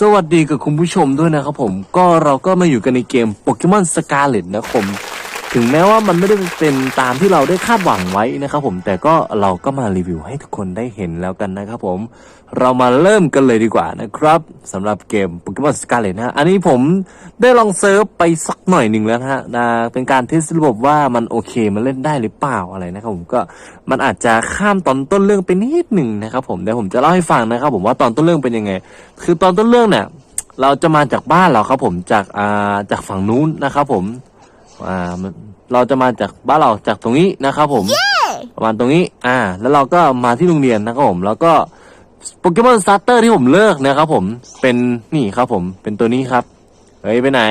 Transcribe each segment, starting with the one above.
สวัสดีกับคุณผู้ชมด้วยนะครับผม ก็เราก็มาอยู่กันในเกมโปเกมอนสกาเลตนะครับผม ถึงแม้ว่ามันไม่ได้เป็นตามที่เราได้คาดหวังไว้นะครับผมแต่ก็เราก็มารีวิวให้ทุกคนได้เห็นแล้วกันนะครับผมเรามาเริ่มกันเลยดีกว่านะครับสำหรับเกมโปเกมอนสกาเลตนะฮะอันนี้ผมได้ลองเซิร์ฟไปสักหน่อยหนึ่งแล้วนะฮะนะเป็นการเทสระบบว่ามันโอเคมันเล่นได้หรือเปล่าอะไรนะครับผมก็มันอาจจะข้ามตอนต้นเรื่องไปนิดหนึ่งนะครับผมเดี๋ยวผมจะเล่าให้ฟังนะครับผมว่าตอนต้นเรื่องเป็นยังไง คือตอนต้นเรื่องเนี่ยเราจะมาจากบ้านเราครับผมจากอ่าจากฝั่งนู้นนะครับผม อ่ามันเราจะมาจากบ้านเราจากตรงนี้นะครับผม ประมาณตรงนี้ อ่า แล้วเราก็มาที่โรงเรียนนะครับผม แล้วก็โปเกมอนสตาร์เตอร์ที่ผมเลือกนะครับผม เป็นนี่ครับผม เป็นตัวนี้ครับ เฮ้ยไปไหน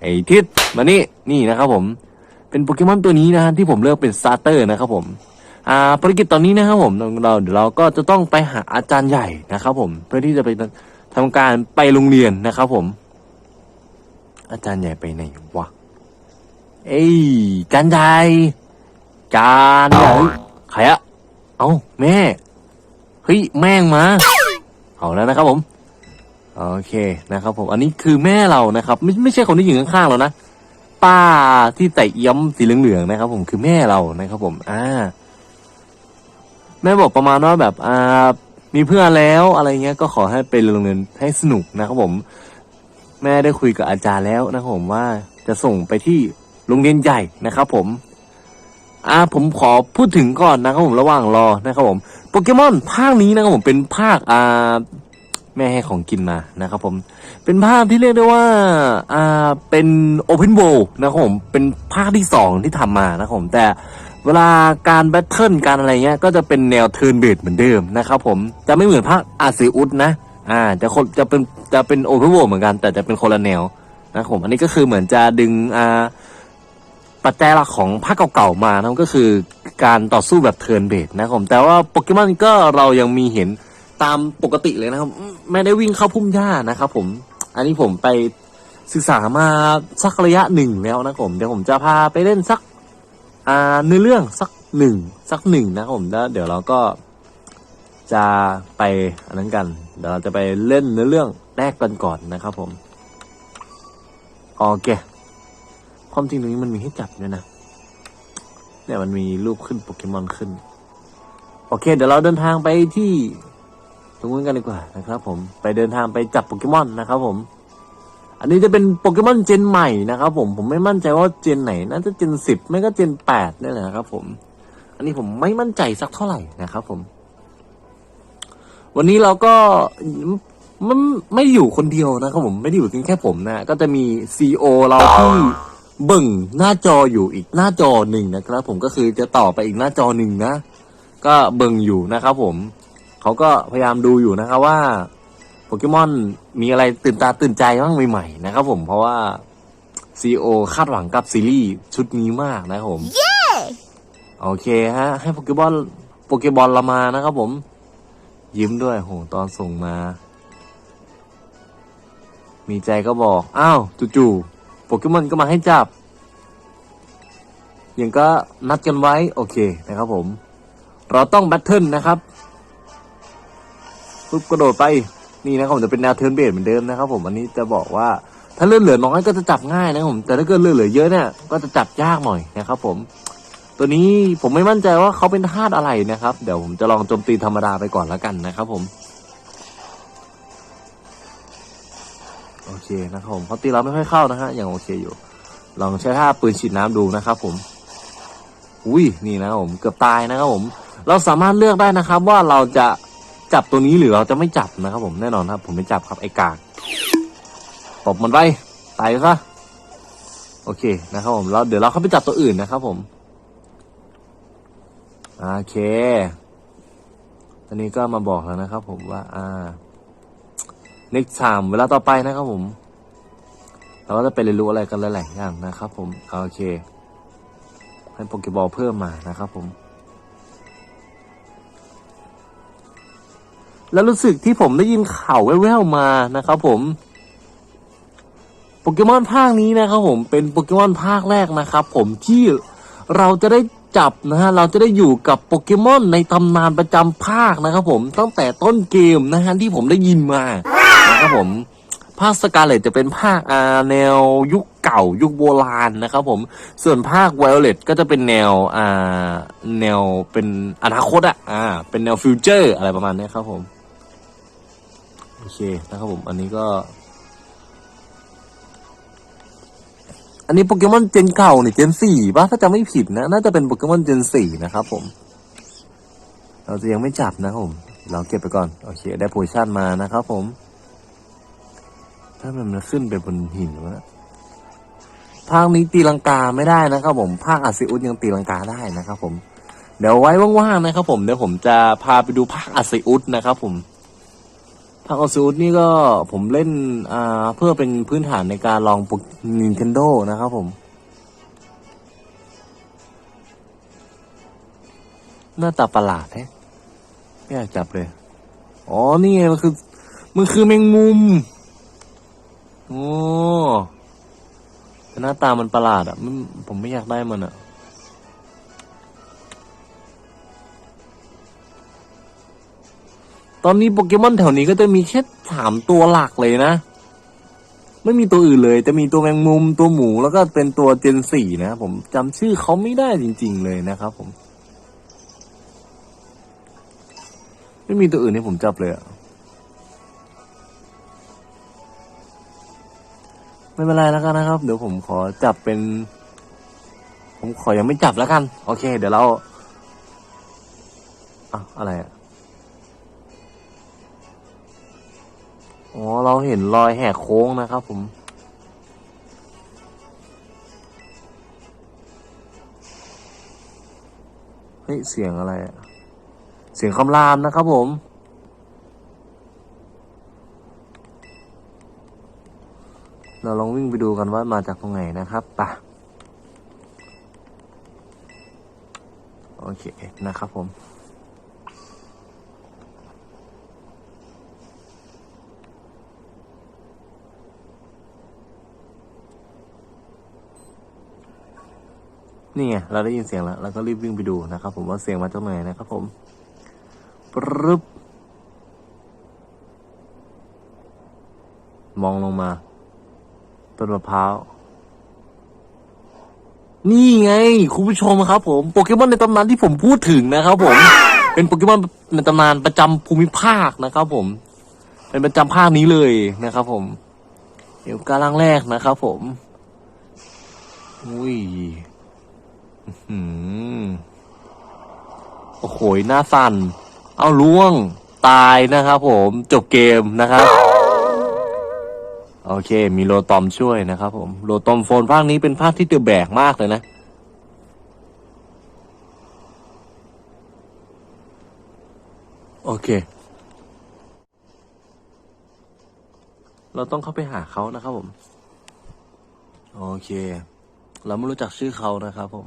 ไอ้ทิศมานี่ นี่นะครับผม เป็นโปเกมอนตัวนี้นะฮะที่ผมเลือกเป็นสตาร์เตอร์นะครับผม อ่า ภารกิจตอนนี้นะครับผมเราเดี๋ยวเราก็จะต้องไปหาอาจารย์ใหญ่นะครับผม เพื่อที่จะไปทำการไปโรงเรียนนะครับผม อาจารย์ใหญ่ไปไหนวะ เอ้ยอาจารย์ใหญ่อาจารย์ใหญ่ใครอะเอ้าแม่ เฮ้ยแม่งมา เอาแล้วนะครับผม โอเคนะครับผม อันนี้คือแม่เรานะครับ ไม่ไม่ใช่คนที่อยู่ข้างๆเรานะ ป้าที่ใส่เอี้ยมสีเหลืองๆนะครับ ผมคือแม่เรานะครับ ผม อ่า แม่บอกประมาณว่าแบบอ่ามีเพื่อนแล้วอะไรเงี้ยก็ขอให้ไปโรงเรียนให้สนุกนะครับผม แม่ได้คุยกับอาจารย์แล้วนะครับผมว่าจะส่งไปที่ โรงเรียนใหญ่นะครับผม อ่าผมขอพูดถึงก่อนนะครับผมระหว่างรอนะครับผมโปเกมอนภาคนี้นะครับผมเป็นภาคอ่าแม่ให้ของกินมานะครับผม เป็นภาคที่เรียกได้ว่าอ่าเป็นโอเพนโวนะครับผม เป็นภาคที่สองที่ทำมานะครับผม แต่เวลาการแบทเทิลการอะไรเงี้ย ก็จะเป็นแนวเทิร์นเบดเหมือนเดิมนะครับผม จะไม่เหมือนภาคอาเซอุสนะ อ่าจะคนจะเป็นจะเป็นโอเพนโวเหมือนกัน แต่จะเป็นคนละแนวนะครับผม อันนี้ก็คือเหมือนจะดึงอ่า ปัจจัยหลักของภาคเก่าๆมานะก็คือการต่อสู้แบบเทิร์นเบดนะครับผมแต่ว่าโปเกมอนก็เรายังมีเห็นตามปกติเลยนะครับ ไม่ได้วิ่งเข้าพุ่มหญ้านะครับผมอันนี้ผมไปศึกษามาสักระยะหนึ่งแล้วนะครับผมเดี๋ยวผมจะพาไปเล่นสักอ่าเนื้อเรื่องสักหนึ่งสักหนึ่งนะครับผมแล้วเดี๋ยวเราก็จะไปอันนั้นกันเดี๋ยวเราจะไปเล่นเนื้อเรื่องแรกกันก่อนนะครับผมโอเค ความจริงตรงนี้มันมีให้จับด้วยนะเนี่ยมันมีรูปขึ้นโปเกมอนขึ้น โอเค เดี๋ยวเราเดินทางไปที่ ตรงนู้นกันดีกว่านะครับ ผมไปเดินทางไปจับโปเกมอนนะครับ ผม อันนี้จะเป็นโปเกมอนเจนใหม่นะครับ ผมผมไม่มั่นใจว่าเจนไหนน่าจะเจนสิบไม่ก็เจนแปดนี่แหละครับ ผม อันนี้ผมไม่มั่นใจสักเท่าไหร่นะครับ ผม วันนี้เราก็มันไม่อยู่คนเดียวนะครับผมไม่ได้อยู่เพียงแค่ผมนะ ก็จะมีซีโอเราที่ บิ่งหน้าจออยู่อีกหน้าจอหนึ่งนะครับ ผมก็คือจะต่อไปอีกหน้าจอหนึ่งนะ ก็เบิ่งอยู่นะครับ ผมเขาก็พยายามดูอยู่นะครับว่าโปเกมอนมีอะไรตื่นตาตื่นใจบ้างใหม่ๆนะครับ ผมเพราะว่าซีโอคาดหวังกับซีรีส์ชุดนี้มากนะครับผมโอเคฮะ ให้โปเกมอนโปเกบอลเรามานะครับผม ยิ้มด้วยโหตอนส่งมา มีใจก็บอก อ้าวจู่ๆโปเกมอนก็มาให้จับ อย่างก็นัดกันไว้ โอเคนะครับผม เราต้องแบทเทิลนะครับปุ๊บกระโดดไปนี่นะครับผมจะเป็นแนวเทิร์นเบสเหมือนเดิมนะครับ ผมอันนี้จะบอกว่าถ้าเลือดเหลือน้อยก็จะจับง่ายนะครับผมแต่ถ้าเกิดเลือดเหลือเยอะเนี่ยก็จะจับยากหน่อยนะครับ ผม ตัวนี้ผมไม่มั่นใจว่าเขาเป็นธาตุอะไรนะครับ เดี๋ยวผมจะลองโจมตีธรรมดาไปก่อนแล้วกันนะครับ ผม เคนะครับผมเขาตีเราไม่ค่อยเข้านะฮะยังโอเคอยู่ ลองใช้ท่าปืนฉีดน้ำดูนะครับผม อุ้ยนี่นะครับผมเกือบตายนะครับผม เราสามารถเลือกได้นะครับ ว่าเราจะจับตัวนี้หรือเราจะไม่จับนะครับ ผมแน่นอนครับ ผมไม่จับครับไอ้กากตบมันไปตายซะโอเคนะครับผมแล้วเดี๋ยวเราเข้าไปจับตัวอื่นนะครับ ผมโอเค ตอนนี้ก็มาบอกแล้วนะครับ ผมว่า อ่า next time เวลาต่อไปนะครับผม เราก็จะไปเรียนรู้อะไรกันหลายๆอย่างนะครับ ผมโอเค ให้โปเกบอลเพิ่มมานะครับผม แล้วรู้สึกที่ผมได้ยินข่าวแว่วๆมานะครับ ผมโปเกมอนภาคนี้นะครับผมเป็นโปเกมอนภาคแรกนะครับ ผมที่เราจะได้จับนะฮะเราจะได้อยู่กับโปเกมอนในตำนานประจำภาคนะครับผมตั้งแต่ต้นเกมนะฮะที่ผมได้ยินมา นะครับผมภาคสกาเลตจะเป็นภาคอาแนวยุคเก่ายุคโบราณนะครับผมส่วนภาคไวโอเลตก็จะเป็นแนวอ่าแนวเป็นอนาคตอะอ่าเป็นแนวฟิวเจอร์อะไรประมาณนี้ครับผม โอเคนะครับผม อันนี้ก็ อันนี้โปเกมอนเจนเก่าเนี่ยเจนสี่ป่ะถ้าจำไม่ผิดนะ น่าจะเป็นโปเกมอนเจนสี่นะครับผม เราจะยังไม่จับนะครับผม เราเก็บไปก่อน โอเค ได้โพชั่นมานะครับผม ถ้ามันขึ้นไปบนหินวะภาคนี้ตีลังกาไม่ได้นะครับผมภาคอาซิอุสยังตีลังกาได้นะครับ ผม เดี๋ยวไว้ว่างๆนะครับ ผมเดี๋ยวผมจะพาไปดูภาคอาซิอุสนะครับ ผมภาคอาซิอุสนี่ก็ผมเล่นอ่าเพื่อเป็นพื้นฐานในการลองโป Nintendo นะครับ ผม หน้าตาประหลาดแฮะไม่อยากจับเลย อ๋อนี่ไงมันคือ มันคือแมงมุม โอ้แต่หน้าตามันประหลาดอะมันผมไม่อยากได้มันอะ ตอนนี้โปเกมอนแถวนี้ก็จะมีแค่สามตัวหลักเลยนะ ไม่มีตัวอื่นเลย จะมีตัวแมงมุมตัวหมูแล้วก็เป็นตัวเจนสี่นะผมจำชื่อเขาไม่ได้จริง ๆ เลยนะครับผม ไม่มีตัวอื่นให้ผมจับเลยอะ ไม่เป็นไรแล้วกันนะครับ เดี๋ยวผมขอจับเป็น ผมขอยังไม่จับแล้วกัน โอเค เดี๋ยวเราอะอะไรอะอ๋อเราเห็นรอยแหกโค้งนะครับผมเฮ้ยเสียงอะไรอะเสียงคำรามนะครับผม เราลองวิ่งไปดูกันว่ามาจากตรงไหนนะครับป่ะโอเคนะครับผมนี่ไงเราได้ยินเสียงแล้วเราก็รีบวิ่งไปดูนะครับ ผมว่าเสียงมาจากไหนนะครับ ผมปรึบมองลงมา ต้นมะพร้าว นี่ไง คุณผู้ชมครับ ผมโปเกมอนในตำนานที่ผมพูดถึงนะครับผม เป็นโปเกมอนในตำนานประจำภูมิภาคนะครับ ผม เป็นประจำภาคนี้เลยนะครับ ผม เดี๋ยวการล่างแรกนะครับ ผม อุ้ยอืมโอ้โหหน้าสั่น เอาล่วง ตายนะครับผม จบเกมนะครับ โอเค มีโลตอมช่วยนะครับผม โลตอมโฟนภาคนี้เป็นภาคที่เตือแบกมากเลยนะ โอเค เราต้องเข้าไปหาเขานะครับผม โอเค เราไม่รู้จักชื่อเขานะครับผม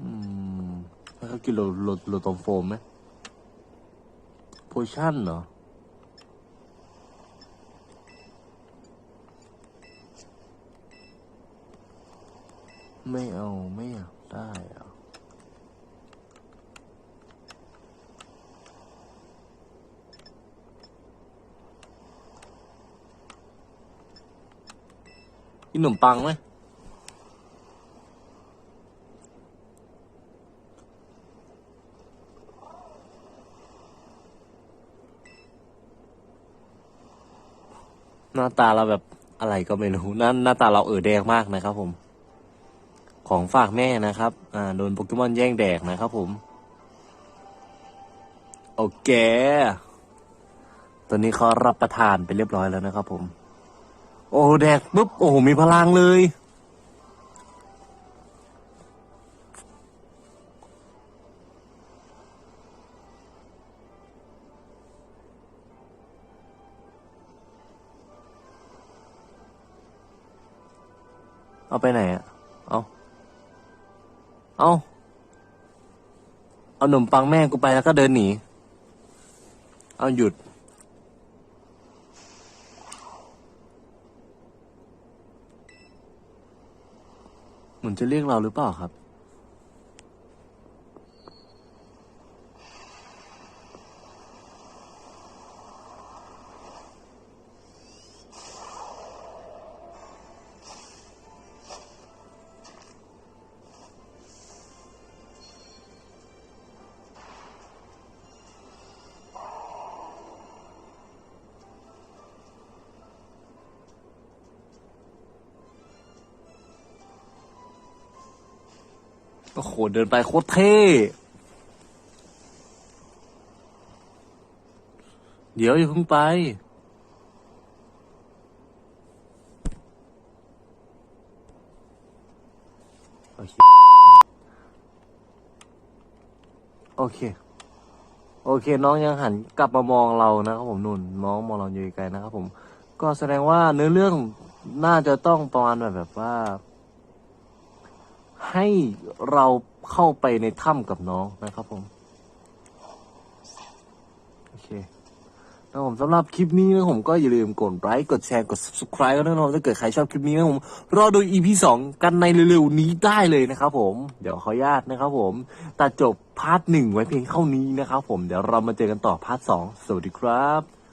อืมแล้วเขา กินโลโลโลตอมโฟมไหมโพชั่นเหรอไม่เอาไม่อยากได้อะกินขนมปังไหมาตาเราแบบอะไรก็ไม่รู้นั่นหน้าตาเราเออแดงมากนะครับผม ของฝากแม่นะครับ อ่าโดนโปเกมอนแย่งแดกนะครับผม โอเคตอนนี้เขารับประทานไปเรียบร้อยแล้วนะครับผม โอ้แดกปุ๊บโอ้มีพลังเลย เอาไปไหนอะเอาเอาเอาขนมปังแม่กูไปแล้วก็เดินหนี เอาหยุด เหมือนจะเรียกเราหรือเปล่าครับ โอ้โหเดินไปโคตรเท่ เดี๋ยวอย่าเพิ่งไป โอเค โอเค โอเค น้องยังหันกลับมามองเรานะครับผมนุ่น น้องมองเราอยู่ไกลนะครับผม ก็แสดงว่าเนื้อเรื่องน่าจะต้องประมาณแบบแบบว่า ให้เราเข้าไปในถ้ำกับน้องนะครับผม โอเคนะครับผมสำหรับคลิปนี้นะผมก็อย่าลืมกดไลค์กดแชร์กด subscribe กันนะครับถ้าเกิดใครชอบคลิปนี้นะผมรอดู EP สองกันในเร็วๆนี้ได้เลยนะครับผม เดี๋ยวขออนุญาตนะครับผมตัดจบพาร์ทหนึ่งไว้เพียงเท่านี้นะครับผมเดี๋ยวเรามาเจอกันต่อพาร์ทสองสวัสดีครับ